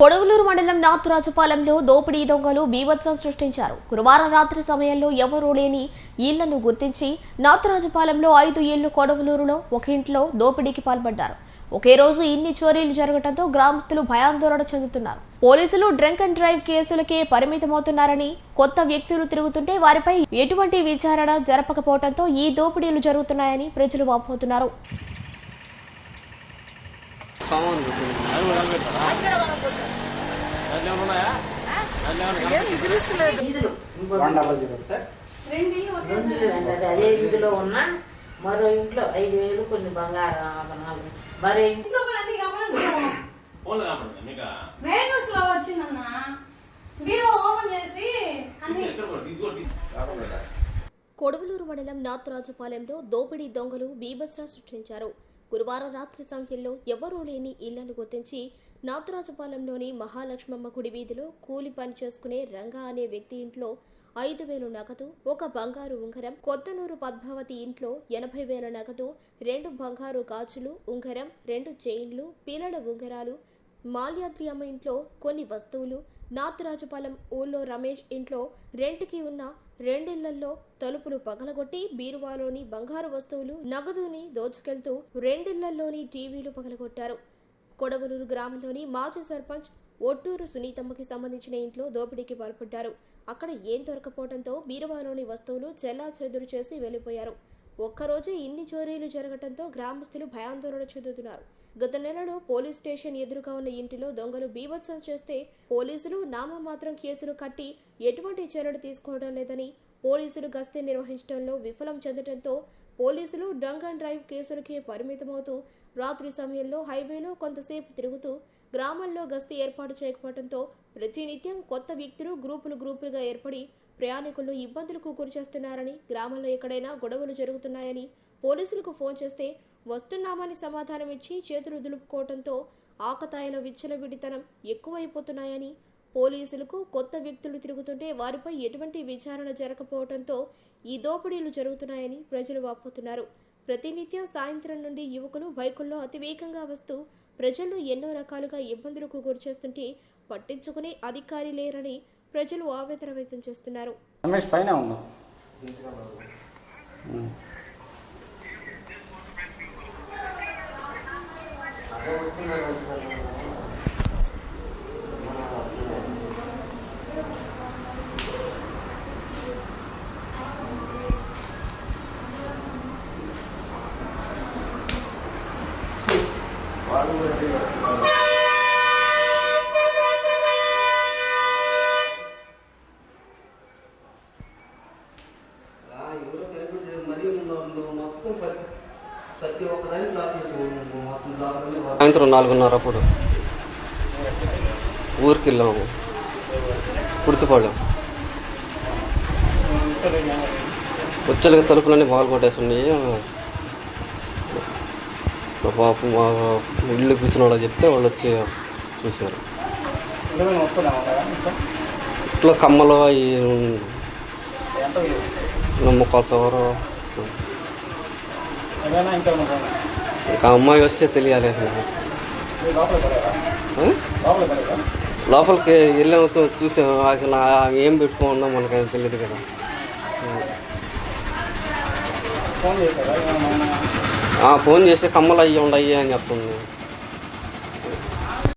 కొడవలూరు మండలం నాతురాజపాలెంలో దోపిడీ దొంగలు బీభత్సం సృష్టించారు. గురువారం రాత్రి సమయంలో ఎవరూ లేని ఇళ్ళను గుర్తించి నాతురాజపాలెంలో ఐదు ఇళ్ళు కొడవలూరులో ఒక ఇంట్లో దోపిడీకి పాల్పడ్డారు. ఒకే రోజు ఇన్ని చోరీలు జరగడంతో గ్రామస్తులు భయాందోళన చెందుతున్నారు. పోలీసులు డ్రంక్ అండ్ డ్రైవ్ కేసులకే పరిమితమవుతున్నారని కొత్త వ్యక్తులు తిరుగుతుంటే వారిపై ఎటువంటి విచారణ జరపకపోవడంతో ఈ దోపిడీలు జరుగుతున్నాయని ప్రజలు వాపోతున్నారు. అండి అది అదే వీధిలో ఉన్న మరో ఇంట్లో ఐదు వేలు కొన్ని బంగారం ఆభరణాలు మరో ఇంట్లో వచ్చిందన్న. ఓపెన్ చేసి కొడవలూరు మండలం నాతురాజుపాలెంలో దోపిడీ దొంగలు బీభత్సం సృష్టించారు. గురువారం రాత్రి సమయంలో ఎవరూ లేని ఇళ్ళను గుర్తించి నాగరాజపాలెంలోని మహాలక్ష్మమ్మ గుడి వీధిలో కూలి పని చేసుకునే రంగా అనే వ్యక్తి ఇంట్లో ఐదు వేలు నగదు ఒక బంగారు ఉంగరం కొత్తనూరు పద్మావతి ఇంట్లో ఎనభై వేల నగదు రెండు బంగారు గాజులు ఉంగరం రెండు చైన్లు పిల్లల ఉంగరాలు మాల్యాద్రి అమ్మ ఇంట్లో కొన్ని వస్తువులు నార్త్ రాజపాలెం ఊళ్ళో రమేష్ ఇంట్లో రెంట్కి ఉన్న రెండిళ్ళలో తలుపులు పగలగొట్టి బీరువాలోని బంగారు వస్తువులు నగదుని దోచుకెళ్తూ రెండిళ్ళలోని టీవీలు పగలగొట్టారు. కొడవలూరు గ్రామంలోని మాజీ సర్పంచ్ ఒట్టూరు సునీతమ్మకి సంబంధించిన ఇంట్లో దోపిడీకి పాల్పడ్డారు. అక్కడ ఏం దొరకపోవడంతో బీరువాలోని వస్తువులు చెల్లా చెదురు చేసి వెళ్ళిపోయారు. ఒక్కరోజే ఇన్ని చోరీలు జరగడంతో గ్రామస్తులు భయాందోళన చెందుతున్నారు. గత నెలలో పోలీస్ స్టేషన్ ఎదురుగా ఉన్న ఇంటిలో దొంగలు బీభత్సం చేస్తే పోలీసులు నామమాత్రం కేసులు కట్టి ఎటువంటి చర్యలు తీసుకోవడం లేదని పోలీసులు గస్తీ నిర్వహించడంలో విఫలం చెందడంతో పోలీసులు డ్రంక్ అండ్ డ్రైవ్ కేసులకే పరిమితమవుతూ రాత్రి సమయంలో హైవేలో కొంతసేపు తిరుగుతూ గ్రామంలో గస్తీ ఏర్పాటు చేయకపోవడంతో ప్రతినిత్యం కొత్త వ్యక్తులు గ్రూపులు గ్రూపులుగా ఏర్పడి ప్రయాణికులు ఇబ్బందులకు గురిచేస్తున్నారని గ్రామంలో ఎక్కడైనా గొడవలు జరుగుతున్నాయని పోలీసులకు ఫోన్ చేస్తే వస్తున్నామని సమాధానం ఇచ్చి చేతులు దులుపుకోవడంతో ఆకతాయిల విచ్చలవిడితనం ఎక్కువైపోతున్నాయని పోలీసులకు కొత్త వ్యక్తులు తిరుగుతుంటే వారిపై ఎటువంటి విచారణ జరగకపోవడంతో ఈ దోపిడీలు జరుగుతున్నాయని ప్రజలు వాపోతున్నారు. ప్రతినిత్యం సాయంత్రం నుండి యువకులు బైకుల్లో అతివేగంగా వస్తూ ప్రజలు ఎన్నో రకాలుగా ఇబ్బందులకు గురిచేస్తుంటే పట్టించుకునే అధికారి లేరని ప్రజలు ఆవేదన వ్యక్తం చేస్తున్నారు. రమేష్ పైన ఉన్నాం సాయంత్రం నాలుగున్నర అప్పుడు. ఊరికి వెళ్ళాము. కుర్తిపాడు వచ్చేలాగా తలుపులన్నీ బాగా కొట్టేసి ఉన్నాయి మా పాప మా ఇల్లు కూర్చున్న వాళ్ళు చెప్తే వాళ్ళు వచ్చి చూశారు. ఇట్లా కమ్మలు ఈ ఎంత ముక్కలు ఇంకా అమ్మాయి వస్తే తెలియాలి లోపలికి వెళ్ళాము చూసాము ఏం పెట్టుకున్నా మనకు అది తెలియదు కదా. ఫోన్ చేశారా ఏమన్నా? ఆ, ఫోన్ చేసి కమ్మలు అయ్యి ఉండయి అని చెప్తుంది.